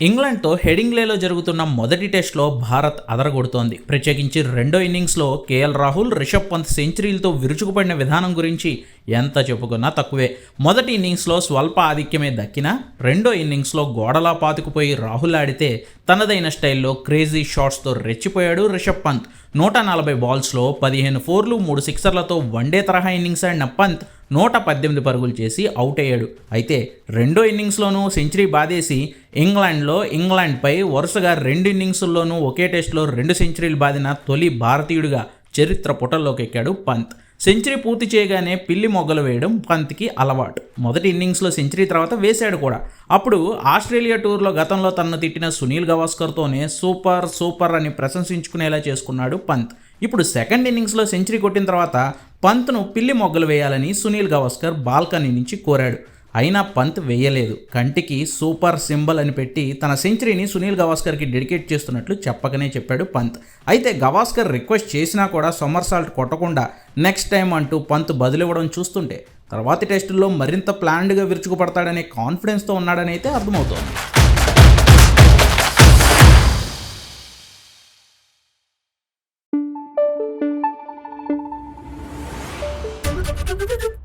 ఇంగ్లాండ్తో హెడింగ్లేలో జరుగుతున్న మొదటి టెస్ట్లో భారత్ అదరగొడుతోంది. ప్రత్యేకించి రెండో ఇన్నింగ్స్లో కేఎల్ రాహుల్ రిషబ్ పంత్ సెంచరీలతో విరుచుకుపడిన విధానం గురించి ఎంత చెప్పుకున్నా తక్కువే. మొదటి ఇన్నింగ్స్లో స్వల్ప ఆధిక్యమే దక్కినా రెండో ఇన్నింగ్స్లో గోడలా పాతుకుపోయి రాహుల్ ఆడితే తనదైన స్టైల్లో క్రేజీ షాట్స్తో రెచ్చిపోయాడు రిషబ్ పంత్. నూట నలభై బాల్స్లో పదిహేను ఫోర్లు మూడు సిక్సర్లతో వన్డే తరహా ఇన్నింగ్స్ ఆడిన పంత్ నూట పద్దెనిమిది పరుగులు చేసి అవుట్ అయ్యాడు. అయితే రెండో ఇన్నింగ్స్లోనూ సెంచరీ బాదేసి ఇంగ్లాండ్లో ఇంగ్లాండ్పై వరుసగా రెండు ఇన్నింగ్స్ల్లోనూ ఒకే టెస్ట్లో రెండు సెంచరీలు బాదిన తొలి భారతీయుడిగా చరిత్ర పుటల్లోకి ఎక్కాడు పంత్. సెంచరీ పూర్తి చేయగానే పిల్లి మొగ్గలు వేయడం పంత్కి అలవాటు. మొదటి ఇన్నింగ్స్లో సెంచరీ తర్వాత వేశాడు కూడా. అప్పుడు ఆస్ట్రేలియా టూర్లో గతంలో తనను తిట్టిన సునీల్ గవాస్కర్తోనే సూపర్ సూపర్ అని ప్రశంసించుకునేలా చేసుకున్నాడు పంత్. ఇప్పుడు సెకండ్ ఇన్నింగ్స్లో సెంచరీ కొట్టిన తర్వాత పంత్ను పిల్లి మొగ్గలు వేయాలని సునీల్ గవాస్కర్ బాల్కనీ నుంచి కోరాడు. అయినా పంత్ వేయలేదు. కంటికి సూపర్ సింబల్ అని పెట్టి తన సెంచరీని సునీల్ గవాస్కర్కి డెడికేట్ చేస్తున్నట్లు చెప్పకనే చెప్పాడు పంత్. అయితే గవాస్కర్ రిక్వెస్ట్ చేసినా కూడా సొమర్సాల్ట్ కొట్టకుండా నెక్స్ట్ టైం అంటూ పంత్ బదులివ్వడం చూస్తుంటే తర్వాతి టెస్టుల్లో మరింత ప్లాన్డ్గా విరుచుకుపడతాడనే కాన్ఫిడెన్స్తో ఉన్నాడని అయితే అర్థమవుతోంది. Thank you.